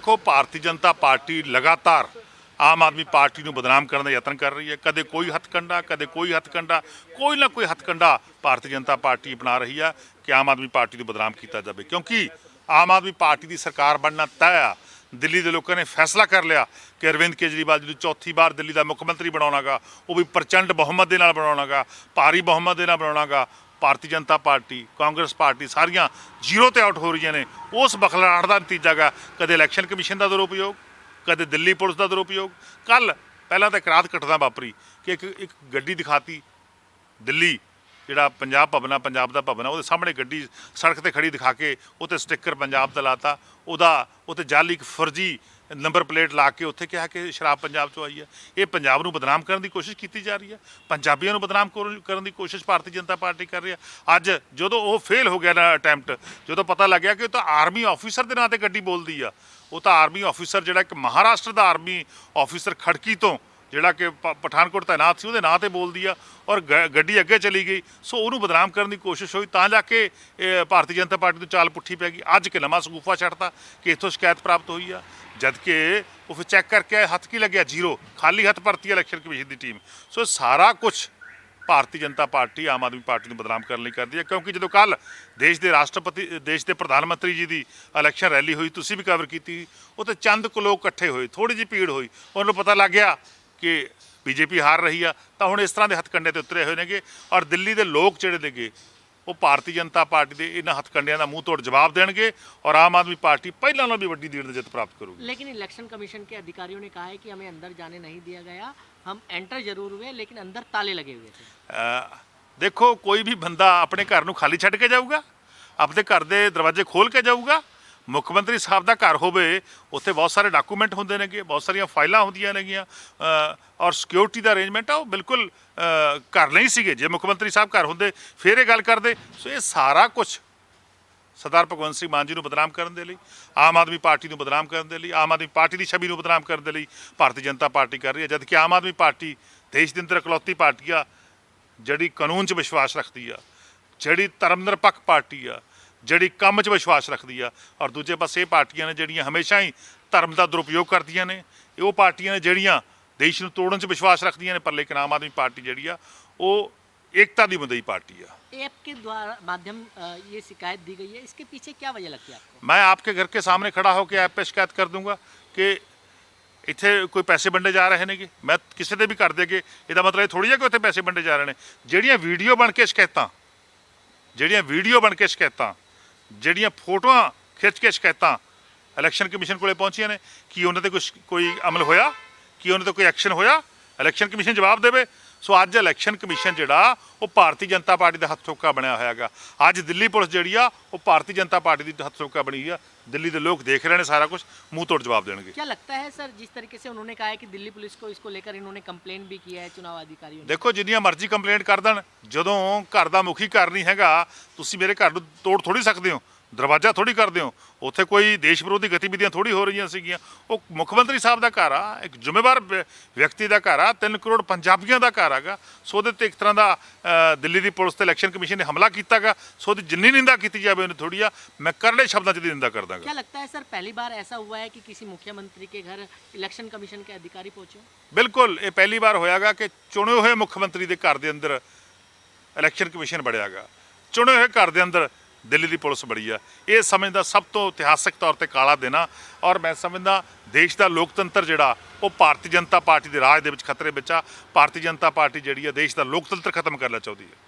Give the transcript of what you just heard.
ਦੇਖੋ, ਭਾਰਤੀ ਜਨਤਾ ਪਾਰਟੀ ਲਗਾਤਾਰ ਆਮ ਆਦਮੀ ਪਾਰਟੀ ਨੂੰ ਬਦਨਾਮ ਕਰਨ ਦਾ ਯਤਨ ਕਰ ਰਹੀ ਹੈ। ਕਦੇ ਕੋਈ ਹੱਥਕੰਡਾ, ਕਦੇ ਕੋਈ ਹੱਥਕੰਡਾ, ਕੋਈ ਨਾ ਕੋਈ ਹੱਥਕੰਡਾ ਭਾਰਤੀ ਜਨਤਾ ਪਾਰਟੀ ਅਪਣਾ ਰਹੀ ਆ ਕਿ ਆਮ ਆਦਮੀ ਪਾਰਟੀ ਨੂੰ ਬਦਨਾਮ ਕੀਤਾ ਜਾਵੇ। ਕਿਉਂਕਿ ਆਮ ਆਦਮੀ ਪਾਰਟੀ ਦੀ ਸਰਕਾਰ ਬਣਨਾ ਤੈਅ ਆ। ਦਿੱਲੀ ਦੇ ਲੋਕਾਂ ਨੇ ਫੈਸਲਾ ਕਰ ਲਿਆ ਕਿ ਅਰਵਿੰਦ ਕੇਜਰੀਵਾਲ ਜੀ ਨੂੰ ਚੌਥੀ ਵਾਰ ਦਿੱਲੀ ਦਾ ਮੁੱਖ ਮੰਤਰੀ ਬਣਾਉਣਾਗਾ, ਉਹ ਵੀ ਪ੍ਰਚੰਡ ਬਹੁਮਤ ਦੇ ਨਾਲ ਬਣਾਉਣਾਗਾ, ਭਾਰੀ ਬਹੁਮਤ ਦੇ ਨਾਲ ਬਣਾਉਣਾਗਾ। Bharatiya Janata party, Congress party ਸਾਰੀਆਂ ਜ਼ੀਰੋ ਤੇ ਆਊਟ ਹੋ ਰਹੀਆਂ ਨੇ। ਉਸ ਬਖਲਾਹਟ ਦਾ ਨਤੀਜਾ ਗਾ। ਕਦੇ ਇਲੈਕਸ਼ਨ ਕਮਿਸ਼ਨ ਦਾ ਦੁਰਉਪਯੋਗ, ਕਦੇ ਦਿੱਲੀ ਪੁਲਿਸ ਦਾ ਦੁਰਉਪਯੋਗ। ਕੱਲ ਪਹਿਲਾਂ ਤਾਂ ਇੱਕ ਰਾਤ ਘਟਨਾ ਵਾਪਰੀ ਕਿ ਇੱਕ ਇੱਕ ਗੱਡੀ ਦਿਖਾਤੀ ਦਿੱਲੀ, ਜਿਹੜਾ ਪੰਜਾਬ ਭਵਨ ਆ, ਪੰਜਾਬ ਦਾ ਭਵਨ ਆ, ਉਹਦੇ ਸਾਹਮਣੇ ਗੱਡੀ ਸੜਕ ਤੇ ਖੜੀ ਦਿਖਾ ਕੇ ਉੱਤੇ ਸਟicker ਪੰਜਾਬ ਦਾ ਲਾਤਾ। ਉਹਦਾ, ਉੱਤੇ ਜਾਲੀ ਇੱਕ ਫਰਜੀ ਨੰਬਰ ਪਲੇਟ ਲਾ ਕੇ ਉੱਥੇ ਕਿਹਾ ਕਿ ਸ਼ਰਾਬ ਪੰਜਾਬ ਚੋਂ ਆਈ ਹੈ। ਇਹ ਪੰਜਾਬ ਨੂੰ ਬਦਨਾਮ ਕਰਨ ਦੀ ਕੋਸ਼ਿਸ਼ ਕੀਤੀ ਜਾ ਰਹੀ ਹੈ। ਪੰਜਾਬੀਆਂ ਨੂੰ ਬਦਨਾਮ ਕਰਨ ਦੀ ਕੋਸ਼ਿਸ਼ ਭਾਰਤੀ ਜਨਤਾ ਪਾਰਟੀ ਕਰ ਰਹੀ ਹੈ। ਅੱਜ ਜਦੋਂ ਉਹ ਫੇਲ ਹੋ ਗਿਆ ਨਾ ਅਟੈਂਪਟ ਜਦੋਂ ਪਤਾ ਲੱਗਿਆ ਕਿ ਉਹ ਤਾਂ ਆਰਮੀ ਆਫੀਸਰ ਦੇ ਨਾਂ ਤੇ ਗੱਡੀ ਬੋਲਦੀ ਆ। ਉਹ ਤਾਂ ਆਰਮੀ ਆਫੀਸਰ ਜਿਹੜਾ ਇੱਕ ਮਹਾਰਾਸ਼ਟਰ ਦਾ ਆਰਮੀ ਆਫੀਸਰ ਖੜਕੀ ਤੋਂ ਜਿਹੜਾ ਕਿ ਪਠਾਨਕੋਟ ਤਾਇਨਾਤ ਸੀ, ਉਹਦੇ ਨਾਂ ਤੇ ਬੋਲਦੀ ਆ ਔਰ ਗ- ਗੱਡੀ ਅੱਗੇ ਚਲੀ ਗਈ। ਸੋ ਉਹਨੂੰ ਬਦਨਾਮ ਕਰਨ ਦੀ ਕੋਸ਼ਿਸ਼ ਹੋਈ, ਤਾਂ ਜਾ ਕੇ ਭਾਰਤੀ ਜਨਤਾ ਪਾਰਟੀ ਨੂੰ ਚਾਲ ਪੁੱਠੀ ਪੈ ਗਈ। ਅੱਜ ਕਿ ਨਵਾਂ ਸਗੂਫਾ ਛੱਡਤਾ, ਕਿ ਇੱਥੋਂ ਸ਼ਿਕਾਇਤ ਪ੍ਰਾਪਤ ਹੋਈ ਆ। ਜਦ ਕਿ ਉਹ ਫਿਰ ਚੈੱਕ ਕਰਕੇ ਹੱਥ ਕੀ ਲੱਗਿਆ? ਜ਼ੀਰੋ। ਖਾਲੀ ਹੱਥ ਭਰਤੀ ਇਲੈਕਸ਼ਨ ਕਮਿਸ਼ਨ ਦੀ ਟੀਮ। ਸੋ ਸਾਰਾ ਕੁਝ ਭਾਰਤੀ ਜਨਤਾ ਪਾਰਟੀ, ਆਮ ਆਦਮੀ ਪਾਰਟੀ ਨੂੰ ਬਦਨਾਮ ਕਰਨ ਲਈ ਕਰਦੀ ਹੈ ਕਿਉਂਕਿ ਜਦੋਂ ਕੱਲ ਦੇਸ਼ ਦੇ ਰਾਸ਼ਟਰਪਤੀ, ਦੇਸ਼ ਦੇ ਪ੍ਰਧਾਨ ਮੰਤਰੀ ਜੀ ਦੀ ਇਲੈਕਸ਼ਨ ਰੈਲੀ ਹੋਈ, ਤੁਸੀਂ ਵੀ ਕਵਰ ਕੀਤੀ, ਉਹ ਤੇ ਚੰਦ ਕੁ ਲੋਕ ਇਕੱਠੇ ਹੋਏ ਥੋੜੀ ਜਿਹੀ ਭੀੜ ਹੋਈ। ਉਹਨਾਂ ਨੂੰ ਪਤਾ ਲੱਗ ਗਿਆ ਕਿ ਬੀਜੇਪੀ ਹਾਰ ਰਹੀ ਆ ਤਾਂ ਹੁਣ ਇਸ ਤਰ੍ਹਾਂ ਦੇ ਹੱਥਕੰਡੇ ਤੇ ਉਤਰੇ ਹੋਏ ਨੇਗੇ ਔਰ ਦਿੱਲੀ ਦੇ ਲੋਕ ਜਿਹੜੇ ਨੇਗੇ ਉਹ ਭਾਰਤੀ ਜਨਤਾ ਪਾਰਟੀ ਦੇ ਇਹਨਾਂ ਹੱਥਕੰਡਿਆਂ ਦਾ ਮੂੰਹ ਤੋੜ ਜਵਾਬ ਦੇਣਗੇ ਔਰ ਆਮ ਆਦਮੀ ਪਾਰਟੀ ਪਹਿਲਾਂ ਨਾਲੋਂ ਵੀ ਵੱਡੀ ਲੀਡ ਦੇ ਜਿੱਤ ਪ੍ਰਾਪਤ ਕਰੂਗੀ लेकिन इलेक्शन कमीशन के अधिकारियों ने कहा है कि हमें अंदर जाने नहीं दिया गया हम एंटर जरूर हुए लेकिन अंदर ताले लगे हुए थे ਅਹ ਦੇਖੋ ਕੋਈ ਵੀ ਬੰਦਾ ਆਪਣੇ ਘਰ ਨੂੰ ਖਾਲੀ ਛੱਡ ਕੇ ਜਾਊਗਾ ਆਪਣੇ ਘਰ ਦੇ ਦਰਵਾਜ਼ੇ ਖੋਲ ਕੇ ਜਾਊਗਾ ਮੁੱਖ ਮੰਤਰੀ ਸਾਹਿਬ ਦਾ ਘਰ ਹੋਵੇ, ਉੱਥੇ ਬਹੁਤ ਸਾਰੇ ਡਾਕੂਮੈਂਟ ਹੁੰਦੇ ਨੇਗੇ, ਬਹੁਤ ਸਾਰੀਆਂ ਫਾਈਲਾਂ ਹੁੰਦੀਆਂ ਨੇਗੀਆਂ ਔਰ ਸਿਕਿਉਰਿਟੀ ਦਾ ਅਰੇਂਜਮੈਂਟ ਆ, ਉਹ ਬਿਲਕੁਲ ਘਰ ਨਹੀਂ ਸੀਗੇ। ਜੇ ਮੁੱਖ ਮੰਤਰੀ ਸਾਹਿਬ ਘਰ ਹੁੰਦੇ, ਫਿਰ ਇਹ ਗੱਲ ਕਰਦੇ। ਸੋ ਇਹ ਸਾਰਾ ਕੁਝ ਸਰਦਾਰ ਭਗਵੰਤ ਸਿੰਘ ਮਾਨ ਜੀ ਨੂੰ ਬਦਨਾਮ ਕਰਨ ਦੇ ਲਈ, ਆਮ ਆਦਮੀ ਪਾਰਟੀ ਨੂੰ ਬਦਨਾਮ ਕਰਨ ਦੇ ਲਈ, ਆਮ ਆਦਮੀ ਪਾਰਟੀ ਦੀ ਛਵੀ ਨੂੰ ਬਦਨਾਮ ਕਰਨ ਦੇ ਲਈ ਭਾਰਤੀ ਜਨਤਾ ਪਾਰਟੀ ਕਰ ਰਹੀ ਹੈ, ਜਦਕਿ ਆਮ ਆਦਮੀ ਪਾਰਟੀ ਦੇਸ਼ ਦੇ ਅੰਦਰ ਇਕਲੌਤੀ ਪਾਰਟੀ ਆ, ਜਿਹੜੀ ਕਾਨੂੰਨ 'ਚ ਵਿਸ਼ਵਾਸ ਰੱਖਦੀ ਆ, ਜਿਹੜੀ ਧਰਮ ਨਿਰਪੱਖ ਪਾਰਟੀ ਆ ਜਿਹੜੀ ਕੰਮ 'ਚ ਵਿਸ਼ਵਾਸ ਰੱਖਦੀ ਆ ਔਰ ਦੂਜੇ ਪਾਸੇ ਇਹ ਪਾਰਟੀਆਂ ਨੇ ਜਿਹੜੀਆਂ ਹਮੇਸ਼ਾ ਹੀ ਧਰਮ ਦਾ ਦੁਰਉਪਯੋਗ ਕਰਦੀਆਂ ਨੇ ਇਹ ਉਹ ਪਾਰਟੀਆਂ ਨੇ ਜਿਹੜੀਆਂ ਦੇਸ਼ ਨੂੰ ਤੋੜਨ 'ਚ ਵਿਸ਼ਵਾਸ ਰੱਖਦੀਆਂ ਨੇ ਪਰ ਲੇਕਿਨ ਆਮ ਆਦਮੀ ਪਾਰਟੀ ਜਿਹੜੀ ਆ ਉਹ ਏਕਤਾ ਦੀ ਮਦਈ ਪਾਰਟੀ ਆ ऐप के द्वारा माध्यम अ, ये शिकायत दी गई है इसके पीछे क्या वजह लगती है आपको मैं आपके घर के सामने खड़ा होकर ऐप पे शिकायत कर दूंगा कि ਇੱਥੇ ਕੋਈ ਪੈਸੇ ਵੰਡੇ ਜਾ ਰਹੇ ਨੇਗੇ ਮੈਂ ਕਿਸੇ ਦੇ ਵੀ ਕਰ ਦੇਗੇ ਇਹਦਾ ਮਤਲਬ ਇਹ ਥੋੜੀ ਹੈ ਕਿ ਉੱਥੇ ਪੈਸੇ ਵੰਡੇ ਜਾ ਰਹੇ ਨੇ ਜਿਹੜੀਆਂ ਵੀਡੀਓ ਬਣ ਕੇ ਸ਼ਿਕਾਇਤਾਂ ਜਿਹੜੀਆਂ ਵੀਡੀਓ ਬਣ ਕੇ ਸ਼ਿਕਾਇਤਾਂ ਜਿਹੜੀਆਂ ਫੋਟੋਆਂ ਖਿੱਚ ਕੇ ਸ਼ਿਕਾਇਤਾਂ ਇਲੈਕਸ਼ਨ ਕਮਿਸ਼ਨ ਕੋਲੇ ਪਹੁੰਚੀਆਂ ਨੇ, ਕੀ ਉਹਨਾਂ ਤੇ ਕੁਝ ਕੋਈ ਅਮਲ ਹੋਇਆ? ਕੀ ਉਹਨਾਂ ਤੇ ਕੋਈ ਐਕਸ਼ਨ ਹੋਇਆ? ਇਲੈਕਸ਼ਨ ਕਮਿਸ਼ਨ ਜਵਾਬ ਦੇਵੇ? ਸੋ ਅੱਜ ਇਲੈਕਸ਼ਨ ਕਮਿਸ਼ਨ ਜਿਹੜਾ ਉਹ ਭਾਰਤੀ ਜਨਤਾ ਪਾਰਟੀ ਦਾ ਹੱਥ ਠੋਕਾ ਬਣਿਆ ਹੋਇਆਗਾ ਅੱਜ ਦਿੱਲੀ ਪੁਲਿਸ ਜਿਹੜੀ ਆ ਉਹ ਭਾਰਤੀ ਜਨਤਾ ਪਾਰਟੀ ਦੀ ਹੱਥ ਠੋਕਾ ਬਣੀ ਆ ਦਿੱਲੀ ਦੇ ਲੋਕ ਦੇਖ ਰਹੇ ਨੇ ਸਾਰਾ ਕੁਝ ਮੂੰਹ ਤੋੜ ਜਵਾਬ ਦੇਣਗੇ क्या लगता है सर जिस तरीके से उन्होंने कहा है कि दिल्ली पुलिस को इसको लेकर इन्होंने कंप्लेन भी किया है चुनाव अधिकारियों ने ਦੇਖੋ ਜਿੰਨੀਆਂ ਮਰਜ਼ੀ ਕੰਪਲੇਂਟ ਕਰ ਦੇਣ ਜਦੋਂ ਘਰ ਦਾ ਮੁਖੀ ਘਰ ਨਹੀਂ ਹੈਗਾ ਤੁਸੀਂ ਮੇਰੇ ਘਰ ਨੂੰ ਤੋੜ ਥੋੜੀ ਸਕਦੇ ਹੋ ਦਰਵਾਜ਼ਾ ਥੋੜੀ ਕਰਦੇ ਹੋ ਉੱਥੇ ਕੋਈ ਦੇਸ਼ ਵਿਰੋਧੀ ਗਤੀਵਿਧੀਆਂ ਥੋੜੀ ਹੋ ਰਹੀਆਂ ਸੀਗੀਆਂ ਉਹ ਮੁੱਖ ਮੰਤਰੀ ਸਾਹਿਬ ਦਾ ਘਰ ਆ ਇੱਕ ਜ਼ਿੰਮੇਵਾਰ ਵਿ- ਵਿਅਕਤੀ ਦਾ ਘਰ ਆ 3 ਕਰੋੜ ਪੰਜਾਬੀਆਂ ਦਾ ਘਰ ਹੈਗਾ ਸੋ ਉਹਦੇ ਤੇ ਇੱਕ ਤਰ੍ਹਾਂ ਦਾ ਅ, ਦਿੱਲੀ ਦੀ ਪੁਲਿਸ ਤੇ ਇਲੈਕਸ਼ਨ ਕਮਿਸ਼ਨ ਨੇ ਹਮਲਾ ਕੀਤਾਗਾ ਸੋ ਉਹਦੀ ਜਿੰਨੀ ਨਿੰਦਾ ਕੀਤੀ ਜਾਵੇ ਉਹਨੇ ਥੋੜੀ ਆ ਮੈਂ ਕਰੜੇ ਸ਼ਬਦਾਂ 'ਚ ਦੀ ਨਿੰਦਾ ਕਰਦਾਗਾ क्या लगता है सर पहली बार ऐसा हुआ है कि किसी मुख्यमंत्री के घर इलेक्शन कमीशन के अधिकारी पहुंचे हों? ਬਿਲਕੁਲ ਇਹ ਪਹਿਲੀ ਵਾਰ ਹੋਇਆਗਾ ਕਿ ਚੁਣੇ ਹੋਏ ਮੁੱਖ ਮੰਤਰੀ ਦੇ ਘਰ ਦੇ ਅੰਦਰ ਇਲੈਕਸ਼ਨ ਕਮਿਸ਼ਨ ਬੜਿਆਗਾ ਚੁਣੇ ਹੋਏ ਘਰ ਦੇ ਅੰਦਰ ਦਿੱਲੀ ਦੀ ਪੁਲਿਸ ਬੜੀ ਆ। ਇਹ ਸਮਝਦਾ ਸਭ ਤੋਂ ਇਤਿਹਾਸਕ ਤੌਰ ਤੇ ਕਾਲਾ ਦਿਨ ਆ ਔਰ ਮੈਂ ਸਮਝਦਾ ਦੇਸ਼ ਦਾ ਲੋਕਤੰਤਰ ਜਿਹੜਾ, ਉਹ ਭਾਰਤੀ ਜਨਤਾ ਪਾਰਟੀ ਦੇ ਰਾਜ ਦੇ ਵਿੱਚ ਖਤਰੇ ਵਿੱਚ ਆ। ਭਾਰਤੀ ਜਨਤਾ ਪਾਰਟੀ ਜਿਹੜੀ ਆ, ਦੇਸ਼ ਦਾ ਲੋਕਤੰਤਰ ਖਤਮ ਕਰਨਾ ਚਾਹੁੰਦੀ ਹੈ